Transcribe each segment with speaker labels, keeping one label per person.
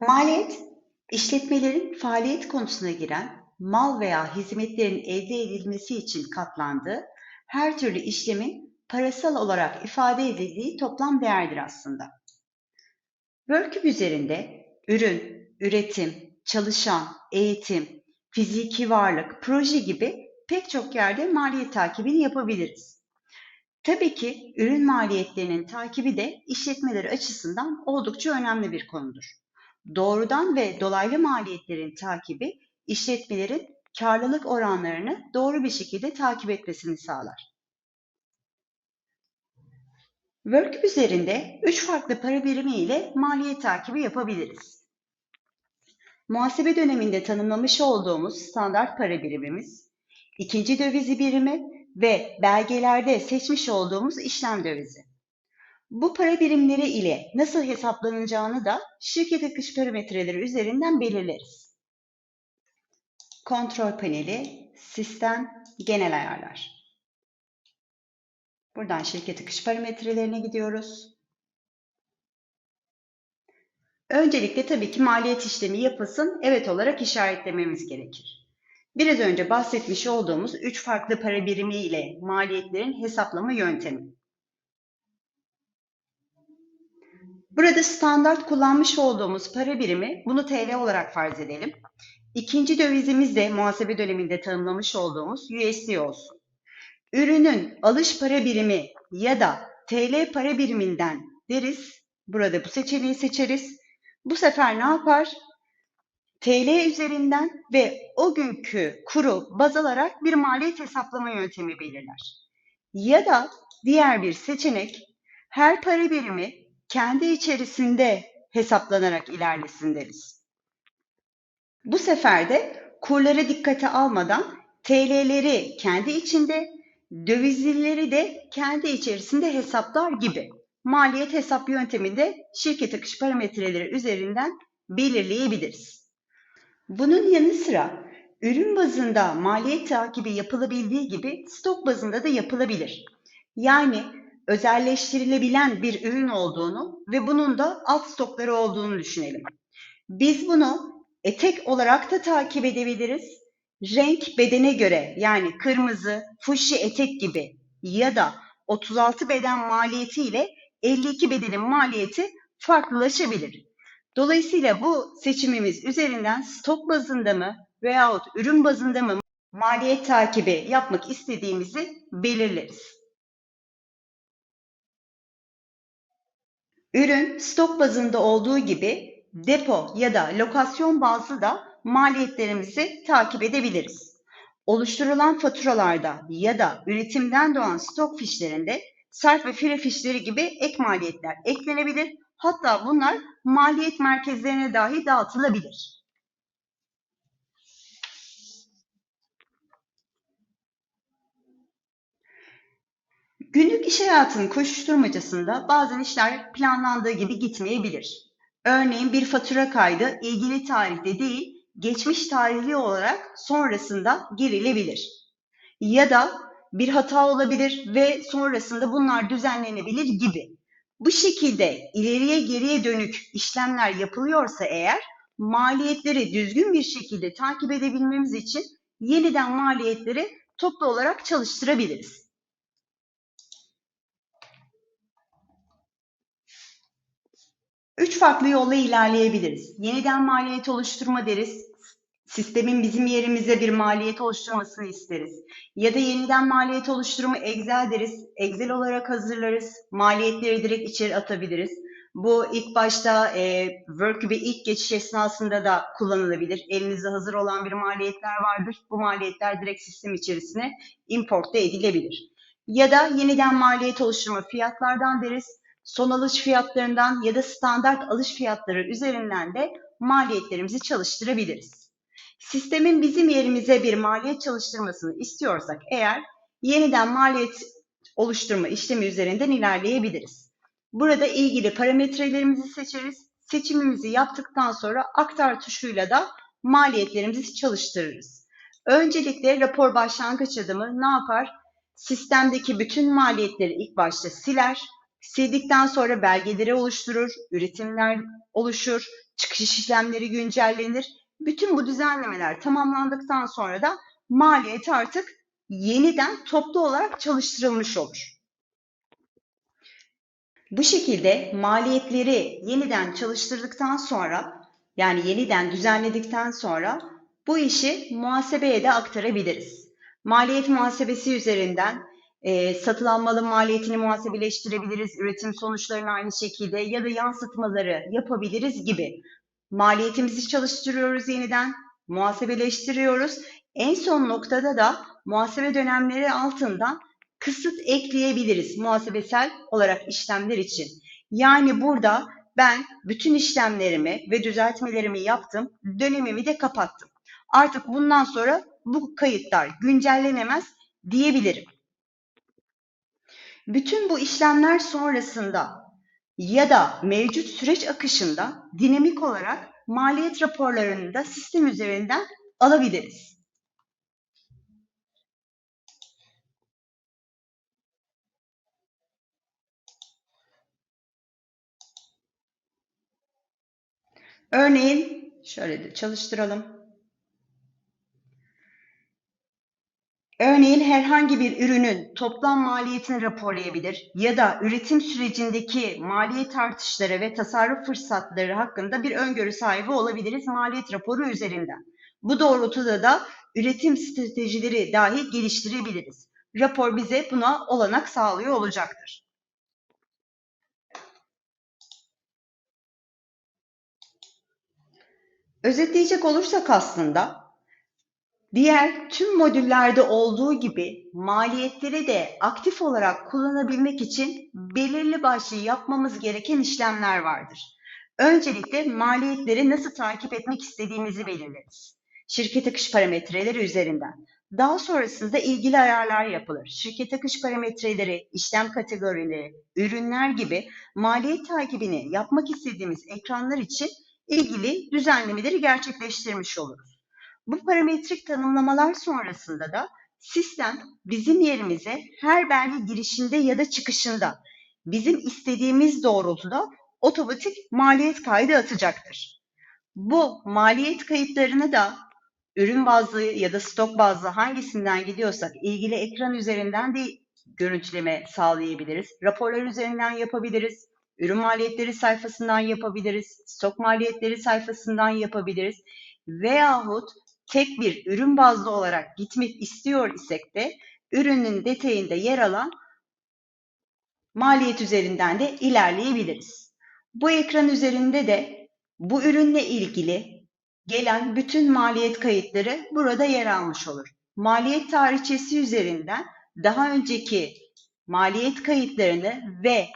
Speaker 1: Maliyet, işletmelerin faaliyet konusuna giren mal veya hizmetlerin elde edilmesi için katlandığı her türlü işlemin parasal olarak ifade edildiği toplam değerdir aslında. Worküp üzerinde ürün, üretim, çalışan, eğitim, fiziki varlık, proje gibi pek çok yerde maliyet takibini yapabiliriz. Tabii ki ürün maliyetlerinin takibi de işletmeler açısından oldukça önemli bir konudur. Doğrudan ve dolaylı maliyetlerin takibi işletmelerin karlılık oranlarını doğru bir şekilde takip etmesini sağlar. Workup üzerinde üç farklı para birimi ile maliyet takibi yapabiliriz. Muhasebe döneminde tanımlamış olduğumuz standart para birimimiz, ikinci dövizi birimi ve belgelerde seçmiş olduğumuz işlem dövizi. Bu para birimleri ile nasıl hesaplanacağını da şirket akış parametreleri üzerinden belirleriz. Kontrol paneli, sistem, genel ayarlar. Buradan şirket akış parametrelerine gidiyoruz. Öncelikle tabii ki maliyet işlemi yapılsın, evet olarak işaretlememiz gerekir. Biraz önce bahsetmiş olduğumuz üç farklı para birimi ile maliyetlerin hesaplama yöntemi. Burada standart kullanmış olduğumuz para birimi, bunu TL olarak farz edelim. İkinci dövizimiz de muhasebe döneminde tanımlamış olduğumuz USD olsun. Ürünün alış para birimi ya da TL para biriminden deriz. Burada bu seçeneği seçeriz. Bu sefer ne yapar? TL üzerinden ve o günkü kuru baz alarak bir maliyet hesaplama yöntemi belirler. Ya da diğer bir seçenek her para birimi kendi içerisinde hesaplanarak ilerlesin deriz. Bu sefer de kurlara dikkate almadan TL'leri kendi içinde, dövizlileri de kendi içerisinde hesaplar gibi maliyet hesap yönteminde şirket akış parametreleri üzerinden belirleyebiliriz. Bunun yanı sıra ürün bazında maliyet takibi yapılabildiği gibi stok bazında da yapılabilir. Yani özelleştirilebilen bir ürün olduğunu ve bunun da alt stokları olduğunu düşünelim. Biz bunu etek olarak da takip edebiliriz. Renk bedene göre yani kırmızı, fuşi etek gibi ya da 36 beden maliyeti ile 52 bedenin maliyeti farklılaşabilir. Dolayısıyla bu seçimimiz üzerinden stok bazında mı veyahut ürün bazında mı maliyet takibi yapmak istediğimizi belirleriz. Ürün stok bazında olduğu gibi depo ya da lokasyon bazlı da maliyetlerimizi takip edebiliriz. Oluşturulan faturalarda ya da üretimden doğan stok fişlerinde sarf ve fire fişleri gibi ek maliyetler eklenebilir. Hatta bunlar maliyet merkezlerine dahi dağıtılabilir. Günlük iş hayatının koşuşturmacasında bazen işler planlandığı gibi gitmeyebilir. Örneğin bir fatura kaydı ilgili tarihte değil, geçmiş tarihli olarak sonrasında girilebilir. Ya da bir hata olabilir ve sonrasında bunlar düzenlenebilir gibi. Bu şekilde ileriye geriye dönük işlemler yapılıyorsa eğer maliyetleri düzgün bir şekilde takip edebilmemiz için yeniden maliyetleri toplu olarak çalıştırabiliriz. Üç farklı yolla ilerleyebiliriz. Yeniden maliyet oluşturma deriz. Sistemin bizim yerimize bir maliyet oluşturmasını isteriz. Ya da yeniden maliyet oluşturumu Excel deriz. Excel olarak hazırlarız. Maliyetleri direkt içeri atabiliriz. Bu ilk başta e, Workcube ilk geçiş esnasında da kullanılabilir. Elinizde hazır olan bir maliyetler vardır. Bu maliyetler direkt sistem içerisine import edilebilir. Ya da yeniden maliyet oluşturma fiyatlardan deriz son alış fiyatlarından ya da standart alış fiyatları üzerinden de maliyetlerimizi çalıştırabiliriz. Sistemin bizim yerimize bir maliyet çalıştırmasını istiyorsak eğer yeniden maliyet oluşturma işlemi üzerinden ilerleyebiliriz. Burada ilgili parametrelerimizi seçeriz. Seçimimizi yaptıktan sonra aktar tuşuyla da maliyetlerimizi çalıştırırız. Öncelikle rapor başlangıç adımı ne yapar? Sistemdeki bütün maliyetleri ilk başta siler Sildikten sonra belgeleri oluşturur, üretimler oluşur, çıkış işlemleri güncellenir. Bütün bu düzenlemeler tamamlandıktan sonra da maliyet artık yeniden toplu olarak çalıştırılmış olur. Bu şekilde maliyetleri yeniden çalıştırdıktan sonra yani yeniden düzenledikten sonra bu işi muhasebeye de aktarabiliriz. Maliyet muhasebesi üzerinden e, satılan malın maliyetini muhasebeleştirebiliriz, üretim sonuçlarını aynı şekilde ya da yansıtmaları yapabiliriz gibi. Maliyetimizi çalıştırıyoruz yeniden, muhasebeleştiriyoruz. En son noktada da muhasebe dönemleri altından kısıt ekleyebiliriz muhasebesel olarak işlemler için. Yani burada ben bütün işlemlerimi ve düzeltmelerimi yaptım, dönemimi de kapattım. Artık bundan sonra bu kayıtlar güncellenemez diyebilirim. Bütün bu işlemler sonrasında ya da mevcut süreç akışında dinamik olarak maliyet raporlarını da sistem üzerinden alabiliriz. Örneğin şöyle de çalıştıralım. Örneğin herhangi bir ürünün toplam maliyetini raporlayabilir ya da üretim sürecindeki maliyet artışları ve tasarruf fırsatları hakkında bir öngörü sahibi olabiliriz maliyet raporu üzerinden. Bu doğrultuda da üretim stratejileri dahi geliştirebiliriz. Rapor bize buna olanak sağlıyor olacaktır. Özetleyecek olursak aslında diğer tüm modüllerde olduğu gibi maliyetleri de aktif olarak kullanabilmek için belirli başlı yapmamız gereken işlemler vardır. Öncelikle maliyetleri nasıl takip etmek istediğimizi belirleriz. Şirket akış parametreleri üzerinden. Daha sonrasında ilgili ayarlar yapılır. Şirket akış parametreleri, işlem kategorileri, ürünler gibi maliyet takibini yapmak istediğimiz ekranlar için ilgili düzenlemeleri gerçekleştirmiş oluruz. Bu parametrik tanımlamalar sonrasında da sistem bizim yerimize her belge girişinde ya da çıkışında bizim istediğimiz doğrultuda otomatik maliyet kaydı atacaktır. Bu maliyet kayıtlarını da ürün bazlı ya da stok bazlı hangisinden gidiyorsak ilgili ekran üzerinden de görüntüleme sağlayabiliriz. Raporlar üzerinden yapabiliriz. Ürün maliyetleri sayfasından yapabiliriz. Stok maliyetleri sayfasından yapabiliriz. Veyahut tek bir ürün bazlı olarak gitmek istiyor isek de ürünün detayında yer alan maliyet üzerinden de ilerleyebiliriz. Bu ekran üzerinde de bu ürünle ilgili gelen bütün maliyet kayıtları burada yer almış olur. Maliyet tarihçesi üzerinden daha önceki maliyet kayıtlarını ve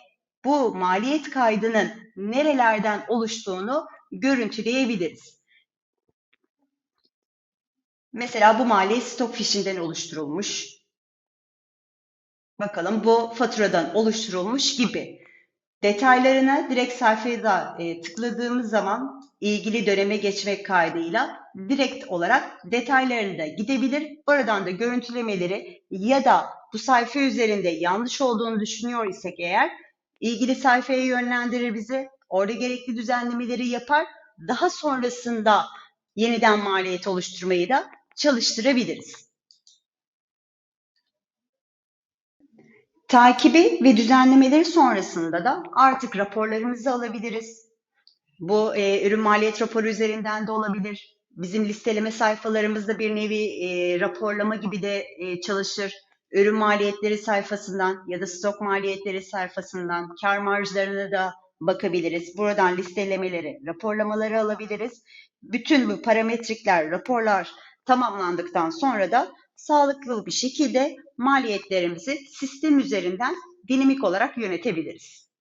Speaker 1: bu maliyet kaydının nerelerden oluştuğunu görüntüleyebiliriz. Mesela bu maliyet stok fişinden oluşturulmuş. Bakalım bu faturadan oluşturulmuş gibi. Detaylarına direkt sayfaya da e, tıkladığımız zaman ilgili döneme geçmek kaydıyla direkt olarak detaylarını da gidebilir. Oradan da görüntülemeleri ya da bu sayfa üzerinde yanlış olduğunu düşünüyor isek eğer ilgili sayfaya yönlendirir bizi. Orada gerekli düzenlemeleri yapar. Daha sonrasında yeniden maliyet oluşturmayı da çalıştırabiliriz. Takibi ve düzenlemeleri sonrasında da artık raporlarımızı alabiliriz. Bu e, ürün maliyet raporu üzerinden de olabilir. Bizim listeleme sayfalarımızda bir nevi e, raporlama gibi de e, çalışır. Ürün maliyetleri sayfasından ya da stok maliyetleri sayfasından kar marjlarına da bakabiliriz. Buradan listelemeleri, raporlamaları alabiliriz. Bütün bu parametrikler, raporlar tamamlandıktan sonra da sağlıklı bir şekilde maliyetlerimizi sistem üzerinden dinamik olarak yönetebiliriz.